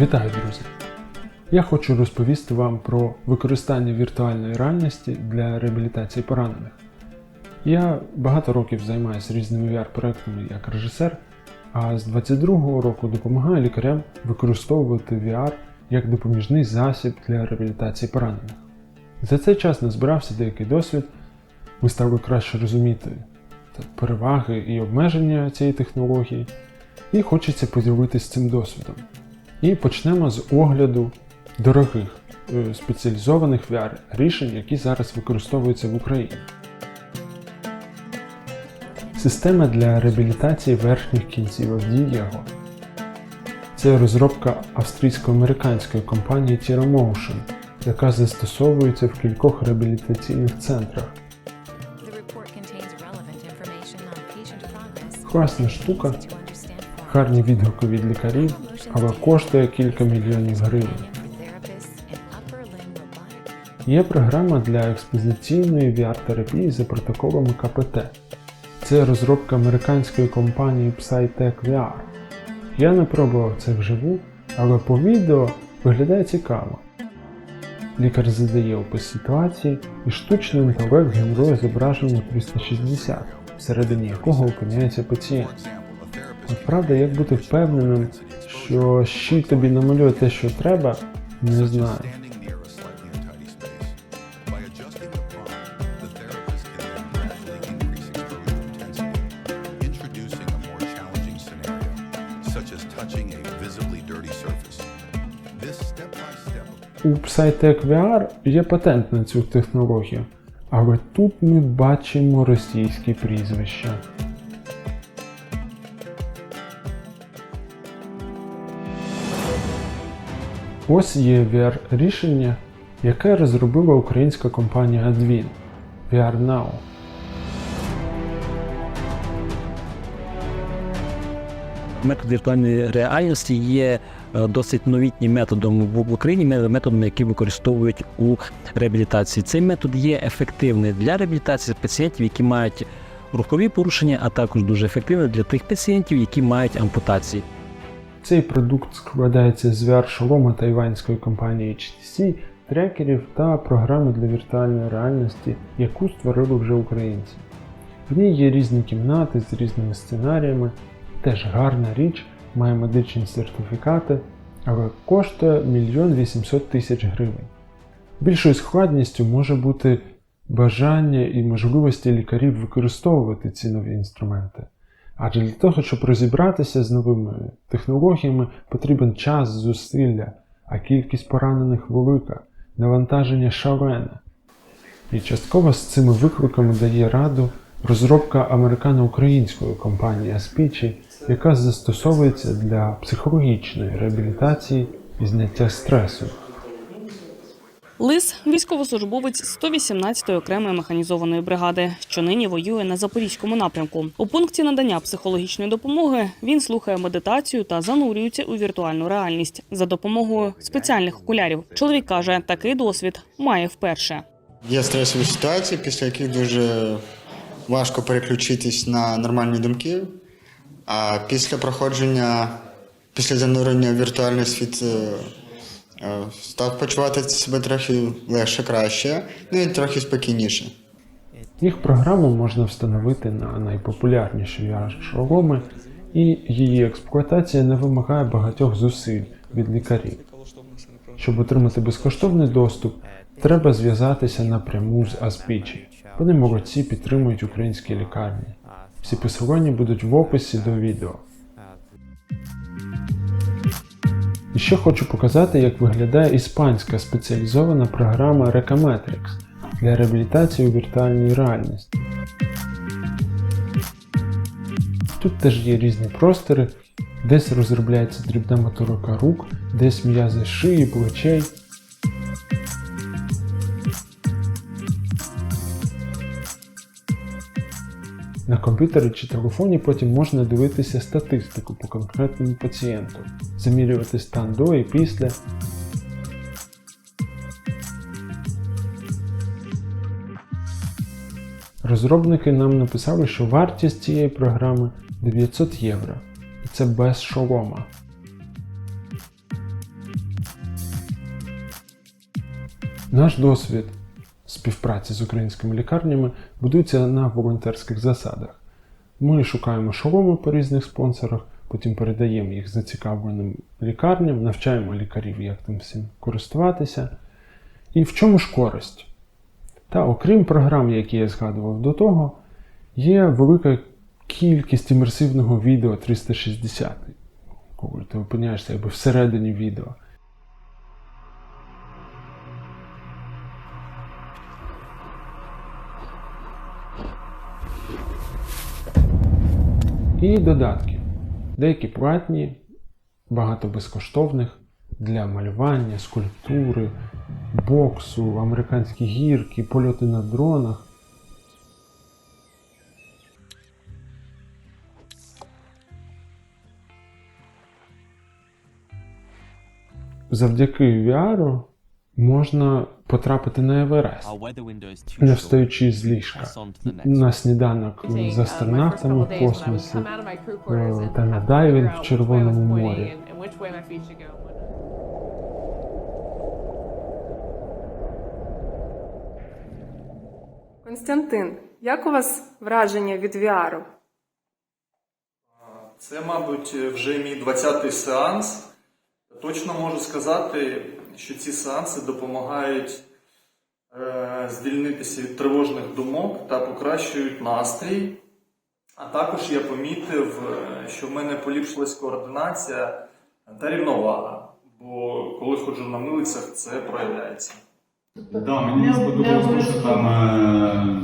Вітаю, друзі! Я хочу розповісти вам про використання віртуальної реальності для реабілітації поранених. Я багато років займаюся різними VR-проектами як режисер, а з 22-го року допомагаю лікарям використовувати VR як допоміжний засіб для реабілітації поранених. За цей час назбирався деякий досвід, ми стали краще розуміти переваги і обмеження цієї технології, і хочеться поділитися цим досвідом. І почнемо з огляду дорогих е, спеціалізованих VR рішень, які зараз використовуються в Україні. Система для реабілітації верхніх кінців Авдієго. Це розробка австрійсько-американської компанії Tira Motion, яка застосовується в кількох реабілітаційних центрах. Класна штука, гарні відгуки від лікарів, але коштує кілька мільйонів гривень. Є програма для експозиційної VR-терапії за протоколами КПТ. Це розробка американської компанії PsyTech VR. Я не пробував це вживу, але по відео виглядає цікаво. Лікар задає опис ситуації і штучний інтелект генерує зображення 360, всередині якого опиняється пацієнт. От правда, як бути впевненим, що щій тобі намалює те, що треба, не знаю. У PsyTech VR є патент на цю технологію, але тут ми бачимо російські прізвища. Ось є VR-рішення, яке розробила українська компанія Advin VR. Метод віртуальної реальності є е, досить новітнім методом в Україні, ме- методом, який використовують у реабілітації. Цей метод є ефективний для реабілітації пацієнтів, які мають рухові порушення, а також дуже ефективний для тих пацієнтів, які мають ампутації. Цей продукт складається з VR-шолома тайванської компанії HTC, трекерів та програми для віртуальної реальності, яку створили вже українці. В ній є різні кімнати з різними сценаріями, теж гарна річ, має медичні сертифікати, але коштує 1 800 тисяч гривень. Більшою складністю може бути бажання і можливості лікарів використовувати ці нові інструменти. Адже для того, щоб розібратися з новими технологіями, потрібен час, зусилля, а кількість поранених велика, навантаження шалене. І частково з цими викликами дає раду розробка американо-української компанії Aspici, яка застосовується для психологічної реабілітації і зняття стресу. Лис військовослужбовець 118-ї окремої механізованої бригади, що нині воює на запорізькому напрямку. У пункті надання психологічної допомоги він слухає медитацію та занурюється у віртуальну реальність за допомогою спеціальних окулярів. Чоловік каже, такий досвід має вперше. Є стресові ситуації, після яких дуже важко переключитись на нормальні думки. А після проходження, після занурення в віртуальний світ е, став почувати себе трохи легше, краще, ну і трохи спокійніше. Їх програму можна встановити на найпопулярніші VR-шоломи, і її експлуатація не вимагає багатьох зусиль від лікарів. Щоб отримати безкоштовний доступ, треба зв'язатися напряму з Aspici. Вони молодці підтримують українські лікарні. Всі посилання будуть в описі до відео. І ще хочу показати, як виглядає іспанська спеціалізована програма Recometrix для реабілітації у віртуальній реальності. Тут теж є різні простори, десь розробляється дрібна моторика рук, десь м'язи шиї, плечей. На комп'ютері чи телефоні потім можна дивитися статистику по конкретному пацієнту, замірювати стан до і після. Розробники нам написали, що вартість цієї програми 900 євро, і це без шолома. Наш досвід співпраці з українськими лікарнями будується на волонтерських засадах. Ми шукаємо шоломи по різних спонсорах, потім передаємо їх зацікавленим лікарням, навчаємо лікарів, як тим всім користуватися. І в чому ж користь? Та окрім програм, які я згадував до того, є велика кількість імерсивного відео 360, коли ти опиняєшся якби всередині відео. І додатки. Деякі платні, багато безкоштовних для малювання, скульптури, боксу, американські гірки, польоти на дронах. Завдяки VR можна потрапити на Еверест, не встаючи з ліжка. На сніданок з uh, астронавтами в космосі. е, та на дайвінг в Червоному морі. Константин, як у вас враження від VR? Це, мабуть, вже мій 20-й сеанс. Точно можу сказати, що ці сеанси допомагають е, звільнитися від тривожних думок та покращують настрій. А також я помітив, е, що в мене поліпшилась координація та рівновага. Бо коли ходжу на милицях, це проявляється. Да, мені сподобалось, що там е,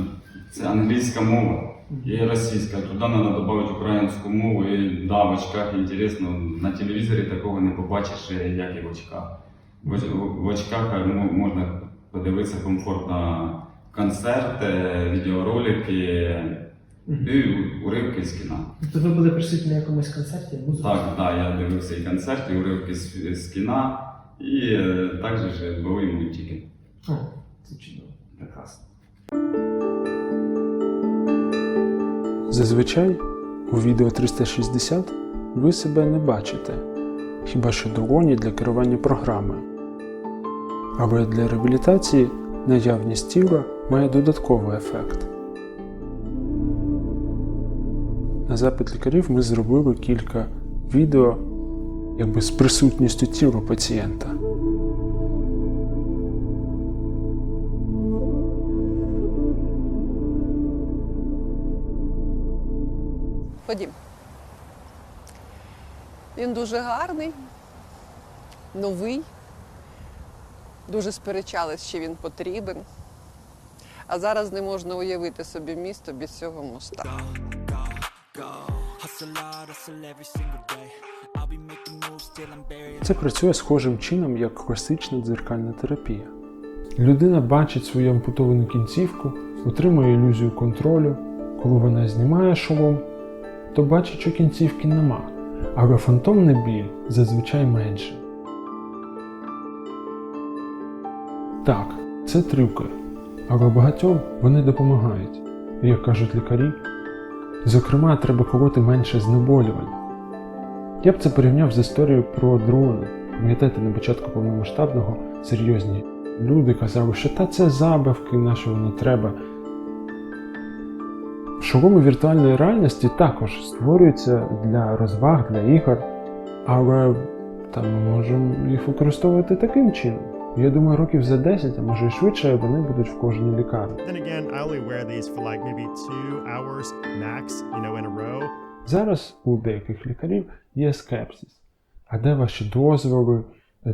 це англійська мова і російська. Туди треба додати українську мову. І да, в очках інтересно. На телевізорі такого не побачиш, як і в очках. В, в очках можна подивитися комфортно концерти, відеоролики і уривки з кіна. Тобто ви були присутні на якомусь концерті? Музику? Так, да, я дивився і концерти, і уривки з, з кіна, і е, також ж були і мультики. О, це чудово. Прекрасно. Зазвичай у відео 360 ви себе не бачите, хіба що долоні для керування програмою. Але для реабілітації наявність тіла має додатковий ефект. На запит лікарів ми зробили кілька відео якби з присутністю тіла пацієнта. Ходім. Він дуже гарний, новий. Дуже сперечались, чи він потрібен. А зараз не можна уявити собі місто без цього моста. Це працює схожим чином, як класична дзеркальна терапія. Людина бачить свою ампутовану кінцівку, отримує ілюзію контролю. Коли вона знімає шолом, то бачить, що кінцівки нема, але фантомний біль зазвичай менше. Так, це трюки, але багатьом вони допомагають. Як кажуть лікарі, зокрема, треба колоти менше знеболювань. Я б це порівняв з історією про дрони. Пам'ятаєте, на початку повномасштабного серйозні люди казали, що та це забавки, на що воно треба. Шоломи віртуальної реальності також створюються для розваг, для ігор, але та ми можемо їх використовувати таким чином. Я думаю, років за 10, а може і швидше, вони будуть в кожній лікарні. Зараз у деяких лікарів є скепсис. А де ваші дозволи,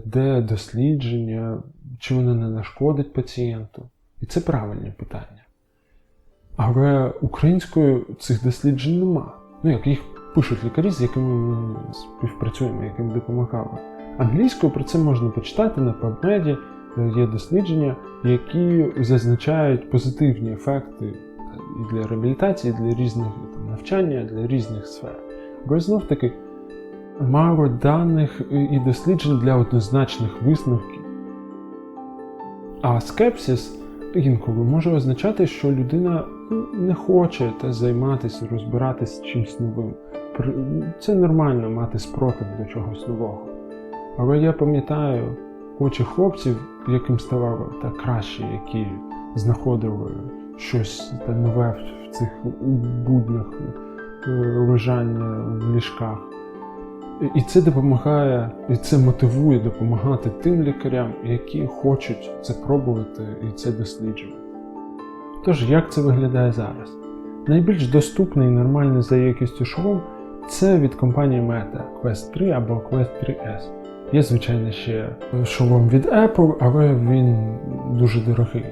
де дослідження, чи воно не нашкодить пацієнту? І це правильне питання. Але українською цих досліджень нема. Ну, як їх пишуть лікарі, з якими ми співпрацюємо, яким допомагали. Англійською про це можна почитати на PubMed, є дослідження, які зазначають позитивні ефекти і для реабілітації, і для різних там, навчання, для різних сфер. Бо знов таки мало даних і досліджень для однозначних висновків. А скепсис інколи може означати, що людина ну, не хоче та займатися, розбиратися чимось новим. Це нормально мати спротив до чогось нового. Але я пам'ятаю, очі хлопців, яким ставало так краще, які знаходили щось та нове в- цих буднях е, лежання в ліжках. І це допомагає, і це мотивує допомагати тим лікарям, які хочуть це пробувати і це досліджувати. Тож, як це виглядає зараз? Найбільш доступний і нормальний за якістю шолом це від компанії Meta Quest 3 або Quest 3S. Є, звичайно, ще шолом від Apple, але він дуже дорогий.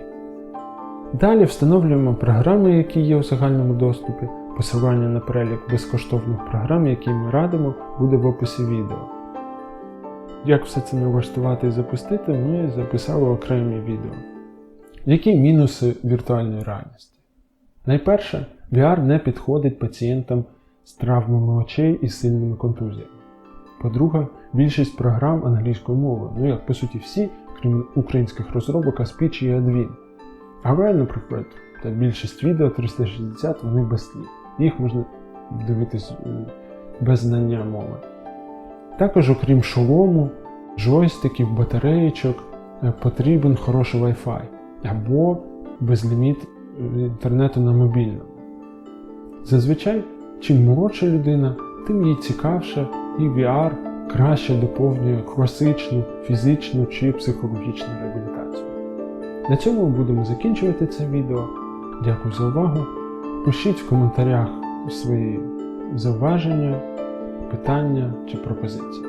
Далі встановлюємо програми, які є у загальному доступі. Посилання на перелік безкоштовних програм, які ми радимо, буде в описі відео. Як все це налаштувати і запустити, ми записали окремі відео. Які мінуси віртуальної реальності? Найперше, VR не підходить пацієнтам з травмами очей і сильними контузіями. По-друге, більшість програм англійською мовою, ну як по суті всі, крім українських розробок Aspitch і Adwin. Але, наприклад, та більшість відео 360 вони без слів. Їх можна дивитись е, без знання мови. Також, окрім шолому, джойстиків, батареїчок, е, потрібен хороший Wi-Fi або безліміт е, інтернету на мобільному. Зазвичай, чим молодша людина, тим їй цікавше і VR краще доповнює класичну фізичну чи психологічну реабілітацію. На цьому ми будемо закінчувати це відео. Дякую за увагу. Пишіть в коментарях свої зауваження, питання чи пропозиції.